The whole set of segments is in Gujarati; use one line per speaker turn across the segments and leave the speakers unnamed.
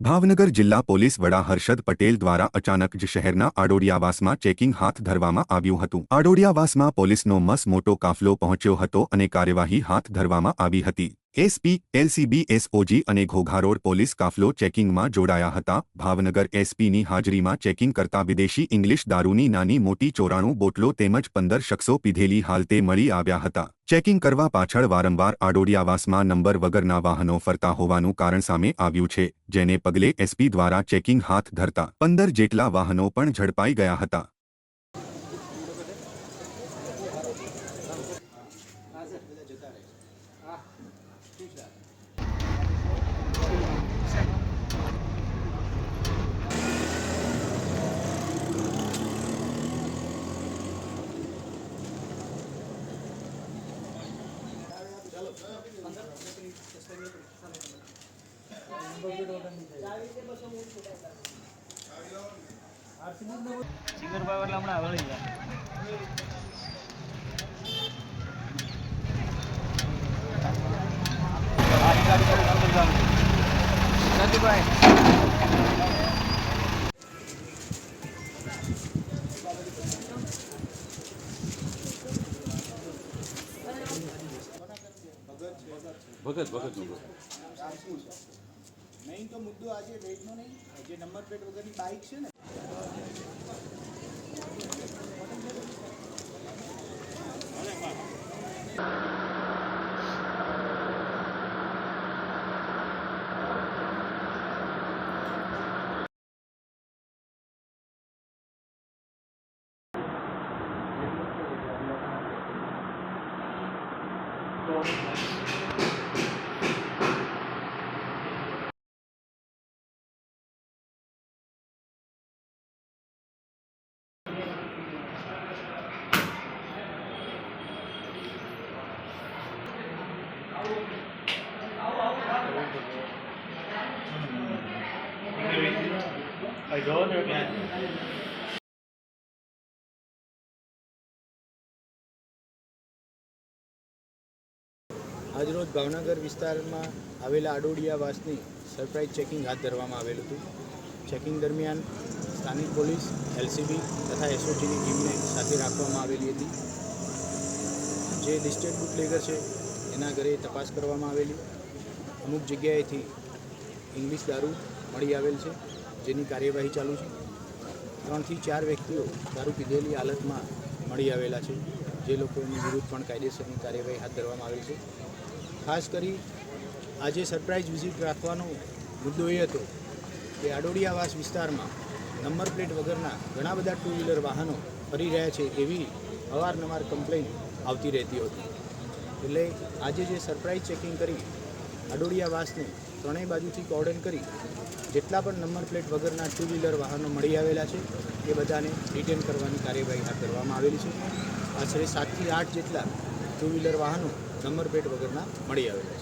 ભાવનગર જિલ્લા પોલીસ વડા હર્ષદ પટેલ દ્વારા અચાનક જ શહેરના આડોડિયાવાસમાં ચેકિંગ હાથ ધરવામાં આવ્યું હતું. આડોડિયાવાસમાં પોલીસનો મસ મોટો કાફલો પહોંચ્યો હતો અને કાર્યવાહી હાથ ધરવામાં આવી હતી. એસપી એલસીબી એસઓજી અને ઘોઘારોડ પોલીસ કાફલો ચેકિંગમાં જોડાયા હતા. ભાવનગર એસપીની હાજરીમાં ચેકિંગ કરતા વિદેશી ઇંગ્લિશ દારૂની નાની મોટી ચોરાણું બોટલો તેમજ પંદર શખ્સો પીધેલી હાલતે મળી આવ્યા હતા. ચેકિંગ કરવા પાછળ વારંવાર આડોડિયાવાસમાં નંબર વગરના વાહનો ફરતા હોવાનું કારણ સામે આવ્યું છે, જેને પગલે એસપી દ્વારા ચેકિંગ હાથ ધરતા પંદર જેટલા વાહનો પણ ઝડપાઈ ગયા હતા.
સિંગર એટલે હમણાં વળી ગયા.
ભગત ભગત
મેઇન તો મુદ્દો આજે રેટનો નહીં. જે નંબર પ્લેટ વગરની બાઇક છે ને I don't know. આજરોજ ભાવનગર વિસ્તારમાં આવેલા આડોડિયાવાસની સરપ્રાઇઝ ચેકિંગ હાથ ધરવામાં આવેલું હતું. ચેકિંગ દરમિયાન સ્થાનિક પોલીસ, એલસીબી તથા એસઓજીની ટીમને સાથે રાખવામાં આવેલી હતી. જે લિસ્ટેડ બુટલેગર છે, એના ઘરે તપાસ કરવામાં આવેલી. અમુક જગ્યાએથી ઇંગ્લિશ દારૂ મળી આવેલ છે, જેની કાર્યવાહી ચાલુ છે. ત્રણથી ચાર વ્યક્તિઓ દારૂ પીધેલી હાલતમાં મળી આવેલા છે, જે લોકોની વિરુદ્ધ પણ કાયદેસરની કાર્યવાહી હાથ ધરવામાં આવી છે. ખાસ કરી આજે સરપ્રાઇઝ વિઝિટ રાખવાનો મુદ્દો એ હતો કે આડોડિયાવાસ વિસ્તારમાં નંબર પ્લેટ વગરના ઘણા બધા ટુ વ્હીલર વાહનો ફરી રહ્યા છે એવી અવારનવાર કમ્પ્લેન આવતી રહેતી હતી. એટલે આજે જે સરપ્રાઇઝ ચેકિંગ કરી, આડોડિયાવાસને ત્રણેય બાજુથી કોર્ડન કરી, જેટલા પણ નંબર પ્લેટ વગરના ટુ વ્હીલર વાહનો મળી આવેલા છે, એ બધાને ડિટેન કરવાની કાર્યવાહી હાથ ધરવામાં આવેલી છે. આશરે સાતથી આઠ જેટલા ટુ વ્હીલર વાહનો નંબર પ્લેટ વગરના મળી આવેલા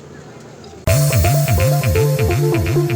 છે.